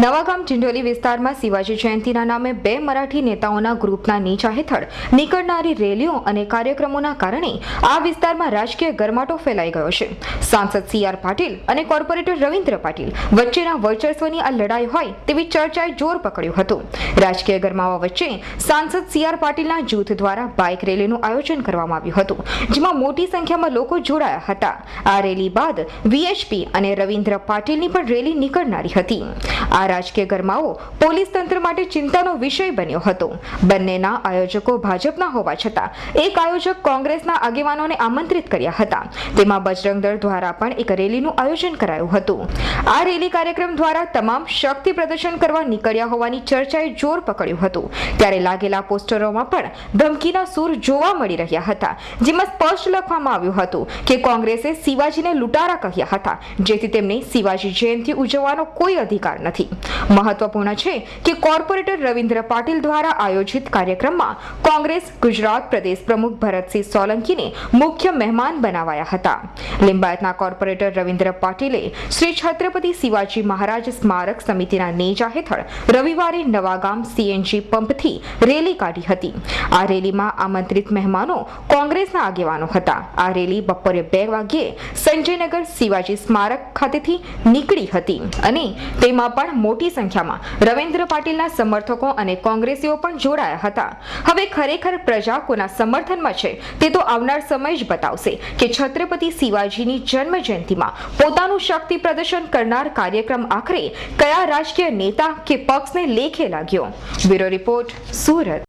નવાગામ ચિંડોલી વિસ્તારમાં શિવાજી જયંતિના નામે બે મરાઠી નેતાઓના ગ્રુપના નીચા હેઠળ નીકળનારી રેલીઓ અને કાર્યક્રમોના કારણે આ વિસ્તારમાં રાજકીય ગરમાટો ફેલાઈ ગયો છે. સાંસદ સી આર પાટીલ અને કોર્પોરેટર રવિન્દ્ર પાટીલ વચ્ચેના વર્ચસ્વની આ લડાઈ હોય તેવી ચર્ચાએ જોર પકડ્યું હતું. રાજકીય ગરમાવા વચ્ચે સાંસદ સી આર પાટીલના જૂથ દ્વારા બાઇક રેલીનું આયોજન કરવામાં આવ્યું હતું, જેમાં મોટી સંખ્યામાં લોકો જોડાયા હતા. આ રેલી બાદ વીએચપી અને રવિન્દ્ર પાટીલની પણ રેલી નીકળનારી હતી. આ રાજકીય ગરમાવો પોલીસ તંત્ર માટે ચિંતાનો વિષય બન્યો હતો. બંનેના આયોજકો ભાજપના હોવા છતાં એક આયોજક કોંગ્રેસના આગેવાનોને આમંત્રિત કર્યા હતા. તેમાં બજરંગ દળ દ્વારા પણ એક રેલીનું આયોજન કરાયું હતું. આ રેલી કાર્યક્રમ દ્વારા તમામ શક્તિ પ્રદર્શન કરવા નીકળ્યા હોવાની ચર્ચાએ જોર પકડ્યું હતું. ત્યારે લાગેલા પોસ્ટરોમાં પણ ધમકીના સૂર જોવા મળી રહ્યા હતા, જેમાં સ્પષ્ટ લખવામાં આવ્યું હતું કે કોંગ્રેસે શિવાજીને લૂંટારા કહ્યા હતા, જેથી તેમને શિવાજી જયંતિ ઉજવવાનો કોઈ અધિકાર નથી. મહત્વપૂર્ણ છે કે કોર્પોરેટર રવિન્દ્ર પાટીલ દ્વારા આયોજિત કાર્યક્રમમાં કોંગ્રેસ, ગુજરાત પ્રદેશ પ્રમુખ ભરતસિંહ સોલંકીને મુખ્ય મહેમાન બનાવાયા હતા. લિંબાયતના કોર્પોરેટર રવિન્દ્ર પાટીલે શ્રી છત્રપતિ શિવાજી મહારાજ સ્મારક સમિતિના નેજા હેઠળ રવિવારે નવાગામ સીએનજી પંપથી રેલી કાઢી હતી. આ રેલીમાં આમંત્રિત મહેમાનો કોંગ્રેસના આગેવાનો હતા. આ રેલી બપોરે બે વાગ્યે સંજયનગર શિવાજી સ્મારક ખાતેથી નીકળી હતી અને તેમાં પણ મોટી સંખ્યામાં. રવિન્દ્ર પાટીલના સમર્થકો અને કોંગ્રેસીઓ પણ જોડાયા હતા. હવે ખરેખર પ્રજા કોના સમર્થનમાં છે તે તો આવનાર સમય જ બતાવશે કે છત્રપતિ શિવાજીની જન્મ જયંતિમાં પોતાનું શક્તિ પ્રદર્શન કરનાર કાર્યક્રમ આખરે કયા રાજકીય નેતા કે પક્ષને લેખે લાગ્યો? Bureau report, Surat.